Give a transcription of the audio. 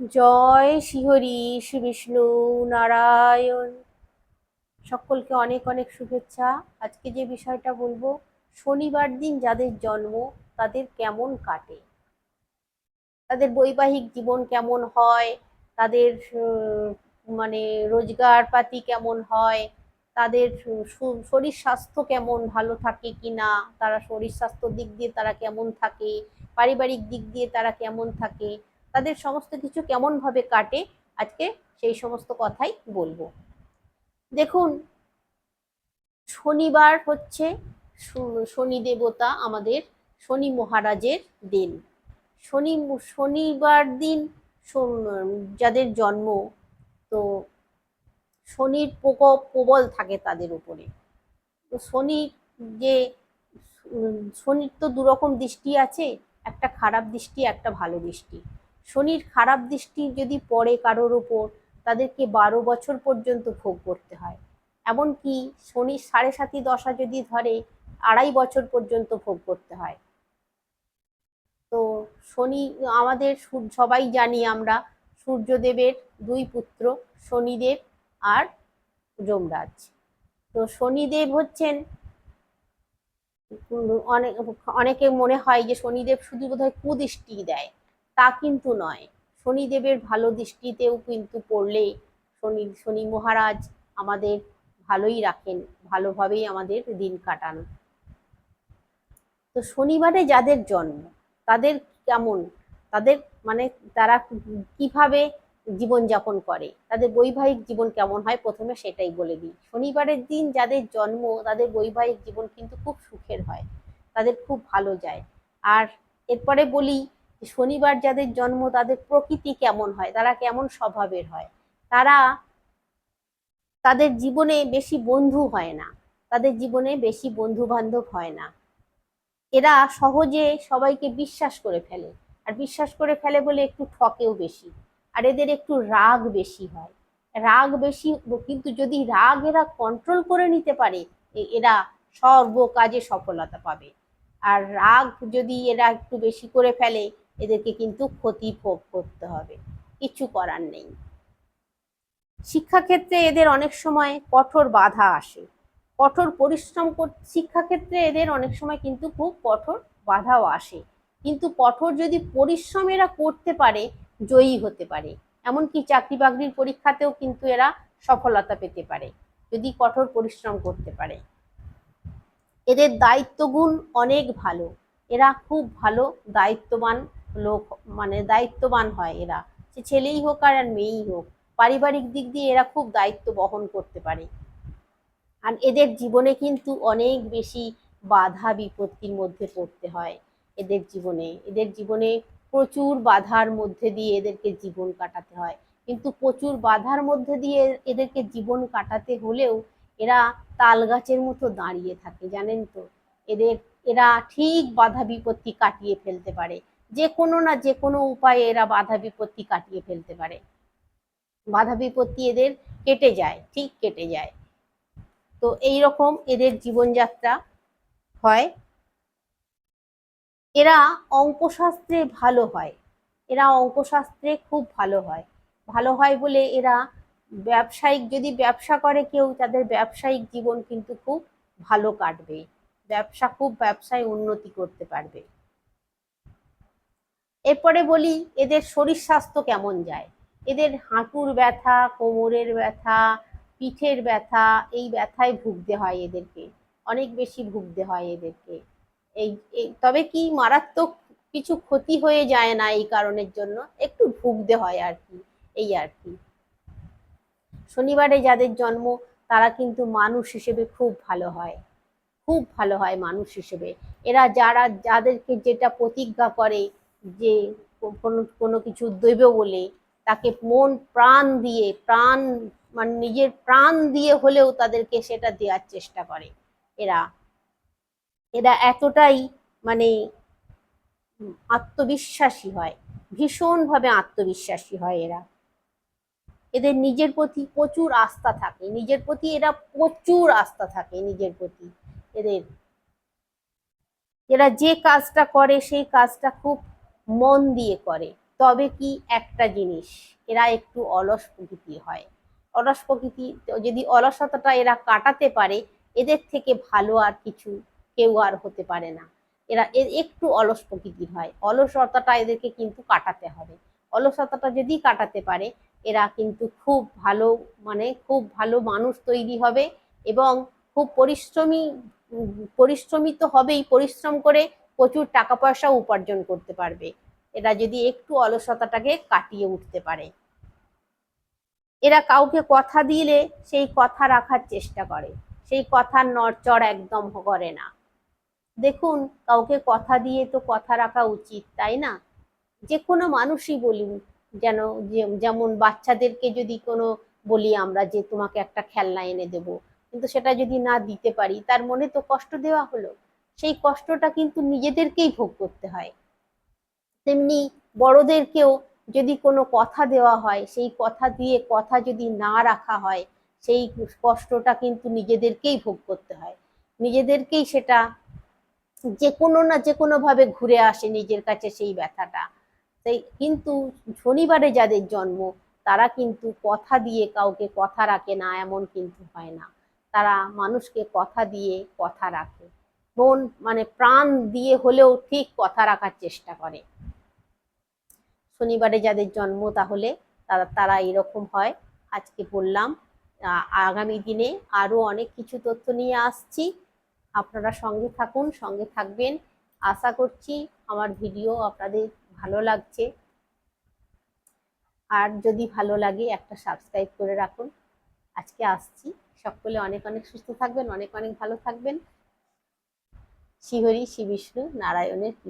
জয় শ্রীহরি শ্রী বিষ্ণু নারায়ণ। সকলকে অনেক অনেক শুভেচ্ছা। আজকে যে বিষয়টা বলব, শনিবার দিন যাদের জন্ম, তাদের কেমন কাটে? তাদের বৈবাহিক জীবন কেমন হয়? তাদের মানে রোজগার পাতি কেমন হয়? তাদের শরীর স্বাস্থ্য কেমন, ভালো থাকে কি না তারা শরীর স্বাস্থ্য দিক দিয়ে তারা কেমন থাকে? পারিবারিক দিক দিয়ে তারা কেমন থাকে? তাদের সমস্ত কিছু কেমন ভাবে কাটে, আজকে সেই সমস্ত কথাই বলব। দেখুন, শনিবার হচ্ছে শনি দেবতা আমাদের, শনি মহারাজের দিন। শনি শনিবার দিন যাদের জন্ম, তো শনির প্রকোপ প্রবল থাকে তাদের উপরে। তো শনি যে শনির তো দুরকম দৃষ্টি আছে, একটা খারাপ দৃষ্টি, একটা ভালো দৃষ্টি। শনির খারাপ দৃষ্টি যদি পড়ে কারোর ওপর তাদেরকে বারো বছর পর্যন্ত ভোগ করতে হয়। এমনকি শনির সাড়ে সাতি দশা যদি ধরে, আড়াই বছর পর্যন্ত ভোগ করতে হয়। তো শনি, আমাদের সবাই জানি আমরা সূর্যদেবের দুই পুত্র, শনিদেব আর যমরাজ। তো শনিদেব হচ্ছেন, অনেক অনেকে মনে হয় যে শনিদেব শুধু বোধহয় কুদৃষ্টি দেয়। তা কিন্তু নয়। শনিদেবের ভালো দৃষ্টিতেও কিন্তু পড়লে শনি শনি মহারাজ আমাদের ভালোই রাখেন, ভালোভাবেই আমাদের দিন কাটান। তো শনিবারে যাদের জন্ম, তাদের কেমন? তাদের মানে তারা কীভাবে জীবনযাপন করে? তাদের বৈবাহিক জীবন কেমন হয়? প্রথমে সেটাই বলে দিই। শনিবারের দিন যাদের জন্ম, তাদের বৈবাহিক জীবন কিন্তু খুব সুখের হয়, তাদের খুব ভালো যায়। আর এরপরে বলি শনিবার যাদের জন্ম, তাদের প্রকৃতি কেমন হয়? তারা কেমন স্বভাবের হয়? তারা তাদের জীবনে বেশি বন্ধু হয় না। তাদের জীবনে বেশি বন্ধু বান্ধব হয় না। এরা সহজে সবাইকে বিশ্বাস করে ফেলে। আর বিশ্বাস করে ফেলে বলে একটু ঠকেও বেশি। আর এদের একটু রাগ বেশি হয়। রাগ বেশি, কিন্তু যদি রাগ এরা কন্ট্রোল করে নিতে পারে এরা সর্ব কাজে সফলতা পাবে। আর রাগ যদি এরা একটু বেশি করে ফেলে এদেরকে কিন্তু ক্ষতি ভোগ করতে হবে। কিছু করার নেই। শিক্ষাক্ষেত্রে এদের অনেক সময় কঠোর বাধা আসে। কঠোর পরিশ্রম শিক্ষাক্ষেত্রে এদের অনেক সময় কিন্তু খুব কঠোর বাধাও আসে। কিন্তু কঠোর যদি পরিশ্রম এরা করতে পারে, জয়ী হতে পারে। এমনকি চাকরি বাকরির পরীক্ষাতেও কিন্তু এরা সফলতা পেতে পারে, যদি কঠোর পরিশ্রম করতে পারে। এদের দায়িত্বগুণ অনেক ভালো। এরা খুব ভালো দায়িত্ববান লোক মানে দায়িত্ববান হয় এরা। সে ছেলেই হোক আর মেয়েই হোক, পারিবারিক দিক দিয়ে এরা খুব দায়িত্ব বহন করতে পারে। আর এদের জীবনে কিন্তু অনেক বেশি বাধা বিপত্তির মধ্যে পড়তে হয় এদের জীবনে। এদের জীবনে প্রচুর বাধার মধ্যে দিয়ে এদেরকে জীবন কাটাতে হয়। কিন্তু প্রচুর বাধার মধ্যে দিয়ে এদেরকে জীবন কাটাতে হলেও এরা তাল গাছের মতো দাঁড়িয়ে থাকে, জানেন তো? এদের, এরা ঠিক বাধা বিপত্তি কাটিয়ে ফেলতে পারে। যে কোনো না যে কোনো উপায়ে এরা বাধা বিপত্তি কাটিয়ে ফেলতে পারে। বাধা বিপত্তি এদের কেটে যায়, ঠিক কেটে যায়। তো এই রকম এদের জীবনযাত্রা হয়। এরা অঙ্কশাস্ত্রে ভালো হয়। এরা অঙ্কশাস্ত্রে খুব ভালো হয়। ভালো হয় বলে এরা ব্যবসায়িক, যদি ব্যবসা করে কেউ, তাদের ব্যবসায়িক জীবন কিন্তু খুব ভালো কাটবে। ব্যবসা খুব ব্যবসায় উন্নতি করতে পারবে। এরপরে বলি, এদের শরীর স্বাস্থ্য কেমন যায়? এদের হাঁটুর ব্যথা, কোমরের ব্যথা, পিঠের ব্যথা, এই ব্যথায় ভুগতে হয় এদেরকে। অনেক বেশি ভুগতে হয় এদেরকে। এই তবে কি মারাত্মক কিছু ক্ষতি হয়ে যায় না এই কারণের জন্য? একটু ভুগতে হয় আর কি, এই আর কি। শনিবারে যাদের জন্ম, তারা কিন্তু মানুষ হিসেবে খুব ভালো হয়। খুব ভালো হয় মানুষ হিসেবে। এরা যারা, যাদেরকে যেটা প্রতিজ্ঞা করে যে কোনো কোনো কিছু দেবে বলে তাকে মন, প্রাণ দিয়ে, প্রাণ মানে নিজের প্রাণ দিয়ে হলেও তাদেরকে সেটা দেওয়ার চেষ্টা করে। এরা এরা এতটাই মানে আত্মবিশ্বাসী হয়, ভীষণভাবে আত্মবিশ্বাসী হয় এরা। এদের নিজের প্রতি প্রচুর আস্থা থাকে, নিজের প্রতি এরা প্রচুর আস্থা থাকে নিজের প্রতি। এদের, এরা যে কাজটা করে সেই কাজটা খুব মন দিয়ে করে। তবে কি একটা জিনিস, এরা একটু অলস প্রকৃতি হয়। অলস প্রকৃতি যদি অলসতাটা এরা কাটাতে পারে, এদের থেকে ভালো আর কিছু কেউ আর হতে পারে না। এরা একটু অলস প্রকৃতি হয়। অলসতাটা এদেরকে কিন্তু কাটাতে হবে। অলসতাটা যদি কাটাতে পারে, এরা কিন্তু খুব ভালো মানে খুব ভালো মানুষ তৈরি হবে এবং খুব পরিশ্রমী পরিশ্রমী তো হবেই। পরিশ্রম করে প্রচুর টাকা পয়সা উপার্জন করতে পারবে। এরা যদি একটু অলসতাটাকে কাটিয়ে উঠতে পারে। এরা কাউকে কথা দিলে সেই কথা রাখার চেষ্টা করে। সেই কথার নড়চড় একদম করে না। দেখুন, কাউকে কথা দিয়ে তো কথা রাখা উচিত, তাই না? যে কোনো মানুষই বলুন, যেন যেমন বাচ্চাদেরকে যদি কোনো বলি আমরা যে, তোমাকে একটা খেলনা এনে দেব। কিন্তু সেটা যদি না দিতে পারি, তার মনে তো কষ্ট দেওয়া হলো। সেই কষ্টটা কিন্তু নিজেদেরকেই ভোগ করতে হয়। তেমনি বড়দেরকেও যদি কোনো কথা দেওয়া হয়, সেই কথা দিয়ে কথা যদি না রাখা হয়, সেই কষ্টটা কিন্তু নিজেদেরকেই ভোগ করতে হয়। নিজেদেরকেই সেটা যে কোনো না যে কোনো ভাবে ঘুরে আসে নিজের কাছে সেই ব্যথাটা। সেই কিন্তু শনিবারে যাদের জন্ম, তারা কিন্তু কথা দিয়ে কাউকে কথা রাখে না, এমন কিন্তু হয় না। তারা মানুষকে কথা দিয়ে কথা রাখে। মন মানে প্রাণ দিয়ে হলেও ঠিক কথা রাখার চেষ্টা করে। শনিবারে যাদের জন্ম তাহলে তারা তারা এরকম হয়। আজকে বললাম আগামী দিনে আরও অনেক কিছু তথ্য নিয়ে আসছি। আপনারা সঙ্গে থাকুন, সঙ্গে থাকবেন। আশা করছি আমার ভিডিও আপনাদের ভালো লাগছে। আর যদি ভালো লাগে একটা সাবস্ক্রাইব করে রাখুন। আজকে আসছি। সকলে অনেক অনেক সুস্থ থাকবেন, অনেক অনেক ভালো থাকবেন। শ্রীহরি শ্রী বিষ্ণু নারায়ণের কৃপা